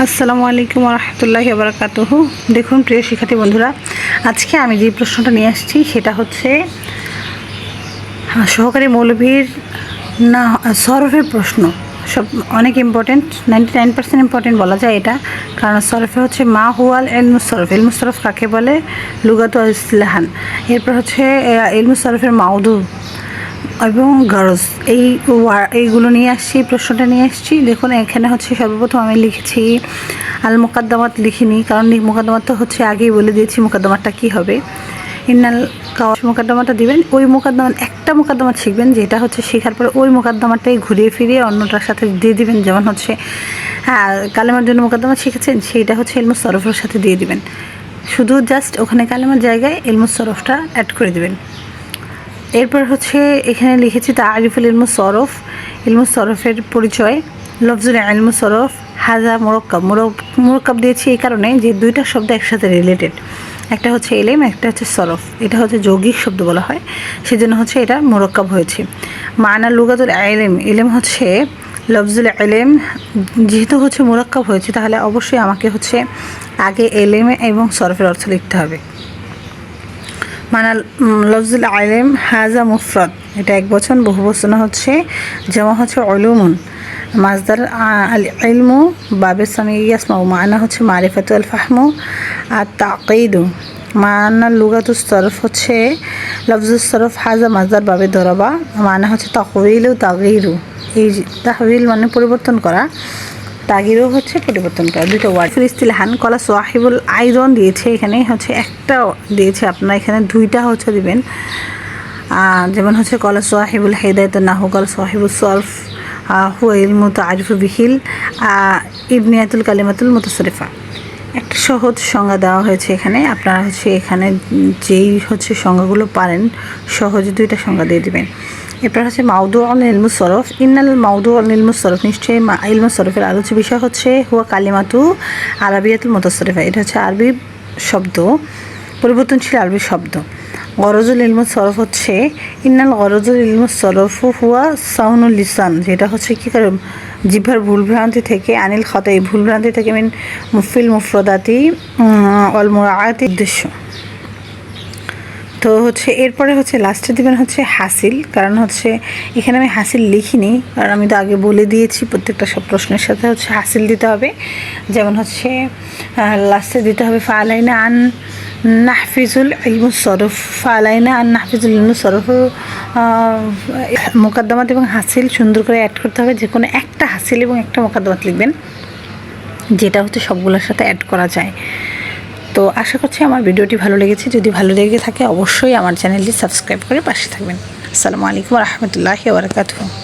আসসালামু আলাইকুম রহমতুল্লাহি বারাকাতুহ দেখুন, প্রিয় শিক্ষার্থী বন্ধুরা, আজকে আমি যে প্রশ্নটা নিয়ে আসছি, সেটা হচ্ছে, সহকারী মৌলভীর না, সরফের প্রশ্ন। সব, অনেক important ninety nine percent important বলা যায় এটা, কারণ সরফে হচ্ছে মা হুয়াল এলমুসরফ এলমুসরফ কাকে বলে? লুগাত ইসলাহান এরপর হচ্ছে এলমুসরফের মাউদু। এবং গরজ এই এইগুলো নিয়ে আসছি প্রশ্নটা নিয়ে আসছি। দেখুন, এখানে হচ্ছে সর্বপ্রথম আমি লিখেছি, আল মোকাদ্দমাত লিখিনি, কারণ মোকাদ্দমাত তো হচ্ছে আগেই বলে দিয়েছি মোকাদ্দমাটা কী হবে। ইন্নাল কাওয়াস মোকাদ্দমাটা দিবেন, ওই মোকাদ্দমা একটা মোকাদ্দমা শিখবেন, যেটা হচ্ছে শেখার পরে ওই মোকাদ্দমাটাই ঘুরিয়ে ফিরিয়ে অন্যটার সাথে দিয়ে দিবেন। যেমন হচ্ছে হ্যাঁ কালেমার জন্য মোকাদ্দমা শিখেছেন, সেইটা হচ্ছে এলমুস সরফের সাথে দিয়ে দিবেন। শুধু জাস্ট ওখানে কালেমার জায়গায় এলমুস সরফটা অ্যাড করে দিবেন। এরপর হচ্ছে এখানে লিখেছি তা আরিফুল ইলমু সরফ, ইলমু সরফের পরিচয়, লফজুল ইলমু সরফ, হাজা মোরক্কাব। মোরক, মোরক্কাব দিয়েছি এই কারণে যে দুইটা শব্দ একসাথে রিলেটেড একটা হচ্ছে এলেম একটা হচ্ছে সরফ। এটা হচ্ছে যৌগিক শব্দ বলা হয়। সেজন্য হচ্ছে এটা মোরক্কাব হয়েছে। মানা লুগাতুল এলেম এলেম হচ্ছে লফজুল এলেম যেহেতু হচ্ছে মোরক্কাব হয়েছে, তাহলে অবশ্যই আমাকে হচ্ছে আগে এলেম এবং সরফের অর্থ লিখতে হবে। মানা লফজুল আলেম হাজা মুফরদ। এটা এক বচন, বহু বচন হচ্ছে যেমন হচ্ছে অলুমুন মাজদার আল ইলমু বাবে সামি ইয়াসমাউ, মানা হচ্ছে মারিফাতু আল ফাহমু, আর তাকিদু মানা লুগাতুস তরফ হচ্ছে, লফজুস তরফ হাজা মাজদার বাবে ধরবা মানা হচ্ছে তাকবিলু তাগিরু। এই তাহবিল মানে পরিবর্তন করা। তাগিরও হচ্ছে পরিবর্তন করা দুটো ওয়ার্ড ফিলিস্তিলাহান কলা সোয়াহিবুল আইরন দিয়েছে, এখানে হচ্ছে একটা দিয়েছে, আপনারা এখানে দুইটা হচ্ছে দিবেন। যেমন হচ্ছে কলা সোয়াহিবুল হেদায়ত নাহু কলা সোয়াহিবুল সরফ হুয়াইল মুত আরিফু বিহিল ইবনিয়াতুল কালিমাতুল মুতসরিফা। একটা সহজ সংজ্ঞা দেওয়া হয়েছে এখানে, আপনারা হচ্ছে এখানে যেই হচ্ছে সংজ্ঞাগুলো পারেন, সহজে দুইটা সংজ্ঞা দিয়ে দিবেন। এরপর হচ্ছে মাউদু আল সরফ ইন্নাল মাউদু আল সরফ নিশ্চয়ই ইলমু সরফের আলোচ্য বিষয় হচ্ছে, হুয়া কালিমাতু আরবিয়াতুল মুতসরিফা। এটা হচ্ছে আরবি শব্দ, পরিবর্তনশীল আরবি শব্দ। গরজুল ইলমু সরফ হচ্ছে, ইন্নাল গরজুল ইলমু সরফ হুয়া সাউনুল লিসান। যেটা হচ্ছে কী করে জিভার ভুলভ্রান্তি থেকে, আনিল খতাই ভুলভ্রান্তি থেকে, মিন মুফিল মুফরদাতি অল মোরাআতি উদ্দেশ্য। তো হচ্ছে এরপরে হচ্ছে লাস্টে দিবেন হচ্ছে হাসিল। কারণ হচ্ছে এখানে আমি হাসিল লিখিনি। কারণ আমি তো আগে বলে দিয়েছি প্রত্যেকটা সব প্রশ্নের সাথে হচ্ছে হাসিল দিতে হবে। যেমন হচ্ছে লাস্টে দিতে হবে, ফালাইনা আন নাহফিজুল ইলমু সরফ। ফালাইনা আন নাহফিজুল ইলমু সরফ। মোকাদ্দমাত এবং হাসিল সুন্দর করে অ্যাড করতে হবে। যে কোনো একটা হাসিল এবং একটা মোকাদ্দমাত লিখবেন। যেটা হচ্ছে সবগুলোর সাথে অ্যাড করা যায়। তো আশা করছি আমার ভিডিওটি ভালো লেগেছে। যদি ভালো লেগে থাকে অবশ্যই আমার চ্যানেলটি সাবস্ক্রাইব করে পাশে থাকবেন। আসসালামু আলাইকুম রহমতুল্লাহি বারকাতুহ।